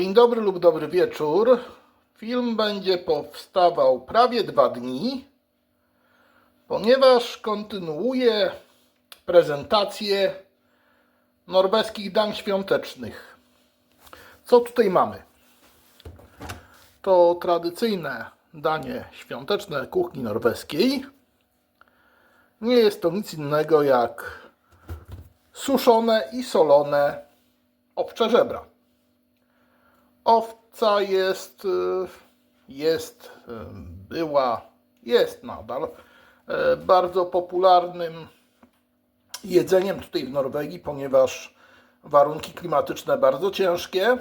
Dzień dobry lub dobry wieczór. Film będzie powstawał prawie dwa dni, ponieważ kontynuuje prezentację norweskich dań świątecznych. Co tutaj mamy? To tradycyjne danie świąteczne kuchni norweskiej. Nie jest to nic innego jak suszone i solone owcze żebra. Owca jest, y, jest, y, była, jest nadal y, bardzo popularnym jedzeniem tutaj w Norwegii, ponieważ warunki klimatyczne bardzo ciężkie,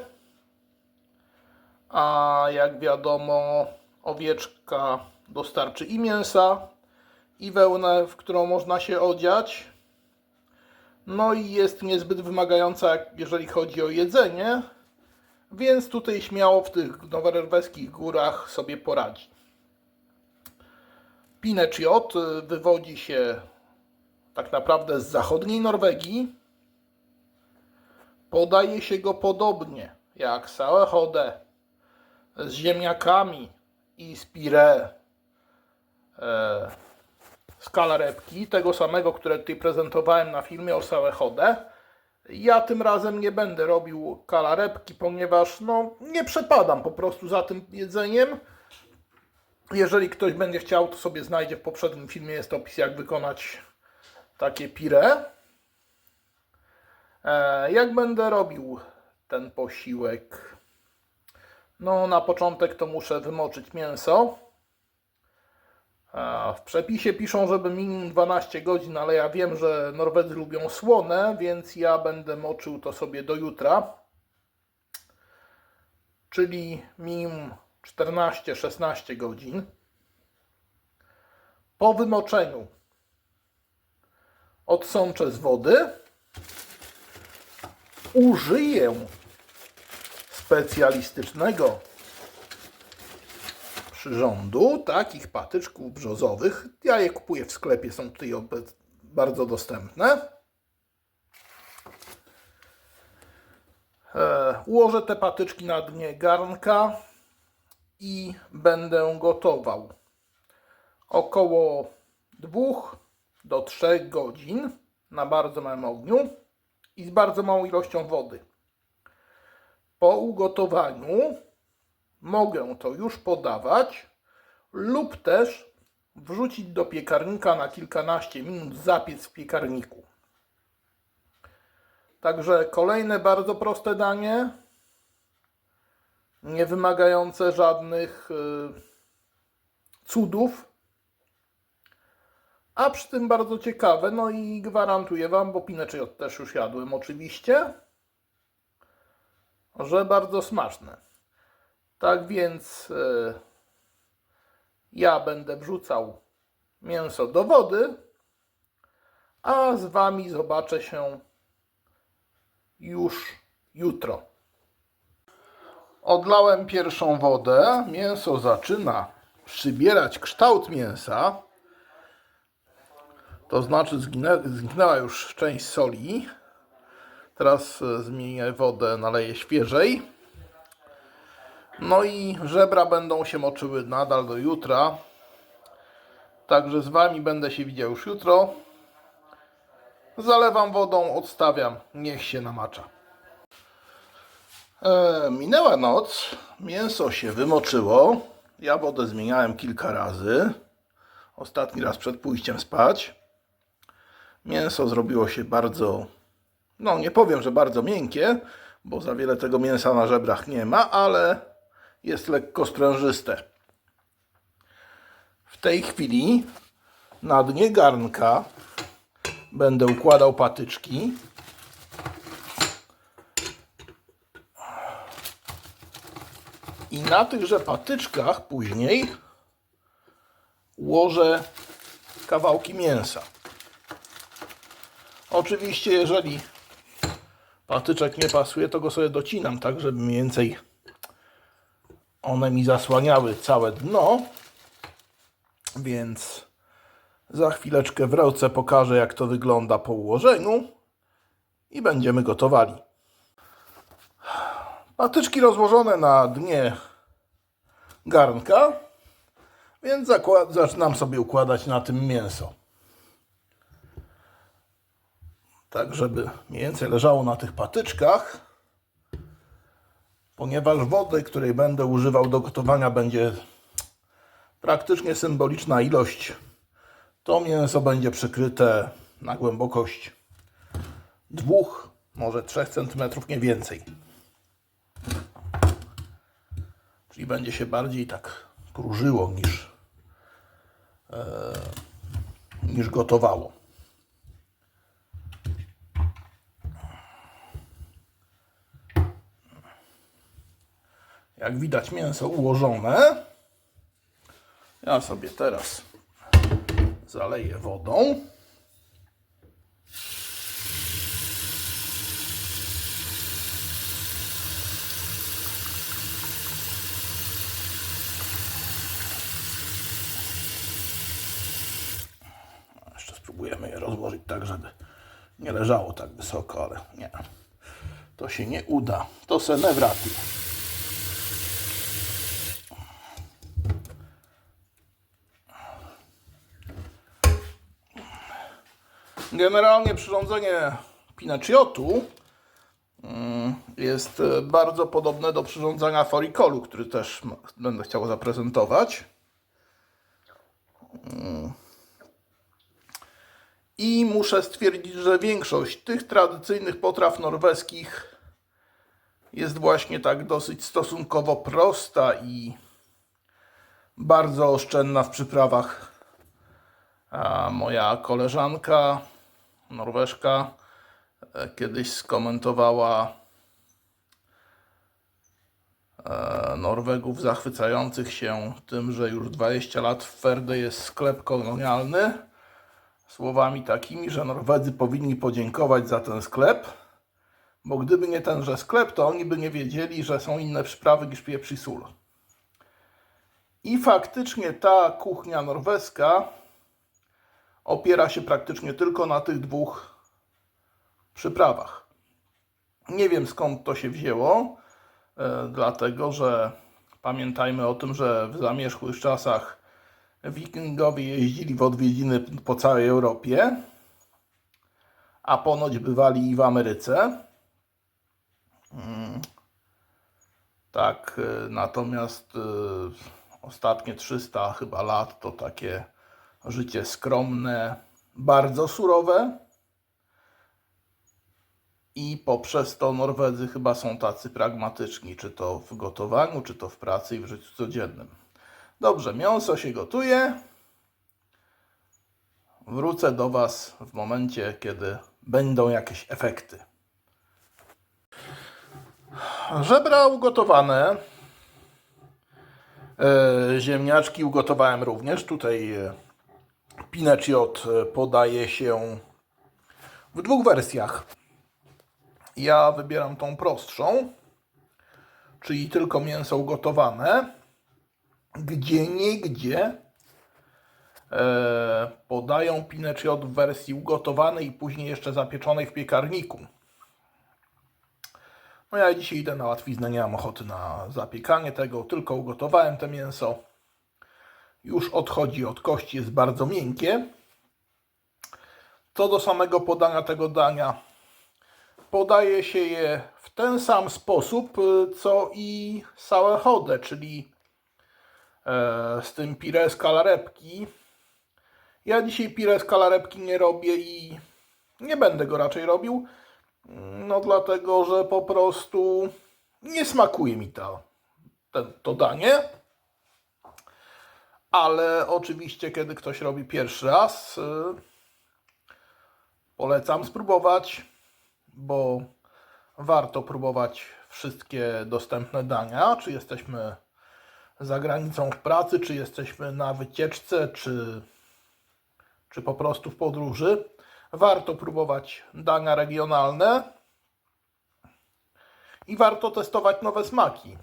a jak wiadomo, owieczka dostarczy i mięsa, i wełnę, w którą można się odziać. No i jest niezbyt wymagająca, jeżeli chodzi o jedzenie, więc tutaj śmiało w tych nowonorweskich górach sobie poradzi. Pineciot y, wywodzi się tak naprawdę z zachodniej Norwegii. Podaje się go podobnie jak Sauerhode z ziemniakami i z pire e, z kalarepki, tego samego, które tutaj prezentowałem na filmie o Sauerhode. Ja tym razem nie będę robił kalarepki, ponieważ no, nie przepadam po prostu za tym jedzeniem. Jeżeli ktoś będzie chciał, to sobie znajdzie w poprzednim filmie jest opis, jak wykonać takie pire. E, jak będę robił ten posiłek? No, na początek to muszę wymoczyć mięso. W przepisie piszą, żeby minimum 12 godzin, ale ja wiem, że Norwedzy lubią słone, więc ja będę moczył to sobie do jutra. Czyli minimum 14-16 godzin. Po wymoczeniu odsączę z wody. Użyję specjalistycznego przyrządu, takich patyczków brzozowych. Ja je kupuję w sklepie, są tutaj bardzo dostępne. E, ułożę te patyczki na dnie garnka i będę gotował około 2 do 3 godzin na bardzo małym ogniu i z bardzo małą ilością wody. Po ugotowaniu mogę to już podawać lub też wrzucić do piekarnika na kilkanaście minut, zapiec w piekarniku. Także kolejne bardzo proste danie, nie wymagające żadnych y, cudów, a przy tym bardzo ciekawe, no i gwarantuję Wam, bo pineczy też już jadłem oczywiście, że bardzo smaczne. Tak więc e, ja będę wrzucał mięso do wody, a z Wami zobaczę się już jutro. Odlałem pierwszą wodę, mięso zaczyna przybierać kształt mięsa, to znaczy zginę, zginęła już część soli. Teraz e, zmienię wodę, naleję świeżej. No i żebra będą się moczyły nadal do jutra. Także z Wami będę się widział już jutro. Zalewam wodą, odstawiam, niech się namacza. E, minęła noc, mięso się wymoczyło. Ja wodę zmieniałem kilka razy. Ostatni raz przed pójściem spać. Mięso zrobiło się bardzo, no nie powiem, że bardzo miękkie, bo za wiele tego mięsa na żebrach nie ma, ale jest lekko sprężyste. W tej chwili na dnie garnka będę układał patyczki. I na tychże patyczkach później ułożę kawałki mięsa. Oczywiście, jeżeli patyczek nie pasuje, to go sobie docinam, tak żeby więcej one mi zasłaniały całe dno, więc za chwileczkę wrócę, pokażę jak to wygląda po ułożeniu i będziemy gotowali. Patyczki rozłożone na dnie garnka, więc zaczynam sobie układać na tym mięso. Tak, żeby mniej więcej leżało na tych patyczkach, ponieważ wody, której będę używał do gotowania, będzie praktycznie symboliczna ilość. To mięso będzie przykryte na głębokość 2, może 3 cm, nie więcej. Czyli będzie się bardziej tak krużyło niż, e, niż gotowało. Jak widać mięso ułożone. Ja sobie teraz zaleję wodą. Jeszcze spróbujemy je rozłożyć tak, żeby nie leżało tak wysoko, ale nie. To się nie uda. To se ne Generalnie przyrządzenie Pinacciotu mm, jest e, bardzo podobne do przyrządzenia Foricolu, który też będę chciał zaprezentować. Mm. I muszę stwierdzić, że większość tych tradycyjnych potraw norweskich jest właśnie tak dosyć stosunkowo prosta i bardzo oszczędna w przyprawach. A moja koleżanka, Norweszka, e, kiedyś skomentowała e, Norwegów zachwycających się tym, że już 20 lat w Ferde jest sklep kolonialny. Słowami takimi, że Norwedzy powinni podziękować za ten sklep, bo gdyby nie tenże sklep, to oni by nie wiedzieli, że są inne przyprawy niż pieprz i sól. I faktycznie ta kuchnia norweska opiera się praktycznie tylko na tych dwóch przyprawach. Nie wiem skąd to się wzięło, e, dlatego że pamiętajmy o tym, że w zamierzchłych czasach wikingowie jeździli w odwiedziny po całej Europie, a ponoć bywali i w Ameryce. Mm. Tak, e, natomiast e, ostatnie 300 chyba lat to takie życie skromne, bardzo surowe. I poprzez to Norwedzy chyba są tacy pragmatyczni, czy to w gotowaniu, czy to w pracy i w życiu codziennym. Dobrze, mięso się gotuje. Wrócę do Was w momencie, kiedy będą jakieś efekty. Żebra ugotowane. E, Ziemniaczki ugotowałem również. Tutaj Pineciot e, podaje się w dwóch wersjach. Ja wybieram tą prostszą, czyli tylko mięso ugotowane, gdzie niegdzie e, podają Pineciot w wersji ugotowanej i później jeszcze zapieczonej w piekarniku. No ja dzisiaj idę na łatwiznę, nie mam ochoty na zapiekanie tego, tylko ugotowałem te mięso. Już odchodzi od kości, jest bardzo miękkie. Co do samego podania tego dania, podaje się je w ten sam sposób, y, co i sałachodę, czyli e, z tym pire z kalarepki. Ja dzisiaj pire z kalarepki nie robię i nie będę go raczej robił. No dlatego, że po prostu nie smakuje mi to, to danie. Ale oczywiście, kiedy ktoś robi pierwszy raz, y, polecam spróbować, bo warto próbować wszystkie dostępne dania. Czy jesteśmy za granicą w pracy, czy jesteśmy na wycieczce, czy, czy po prostu w podróży. Warto próbować dania regionalne i warto testować nowe smaki.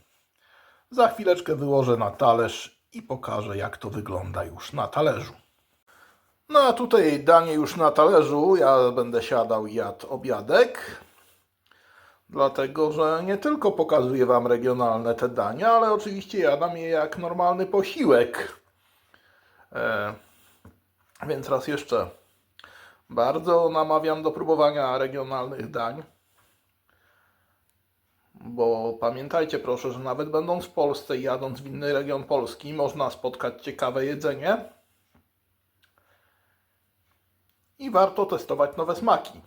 Za chwileczkę wyłożę na talerz i pokażę, jak to wygląda już na talerzu. No a tutaj danie już na talerzu. Ja będę siadał i jadł obiadek. Dlatego, że nie tylko pokazuję Wam regionalne te dania, ale oczywiście jadam je jak normalny posiłek. E, więc raz jeszcze bardzo namawiam do próbowania regionalnych dań. Bo pamiętajcie proszę, że nawet będąc w Polsce i jadąc w inny region Polski, można spotkać ciekawe jedzenie. I warto testować nowe smaki.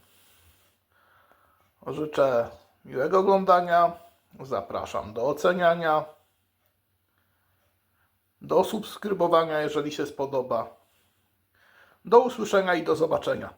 Życzę miłego oglądania. Zapraszam do oceniania. Do subskrybowania, jeżeli się spodoba. Do usłyszenia i do zobaczenia.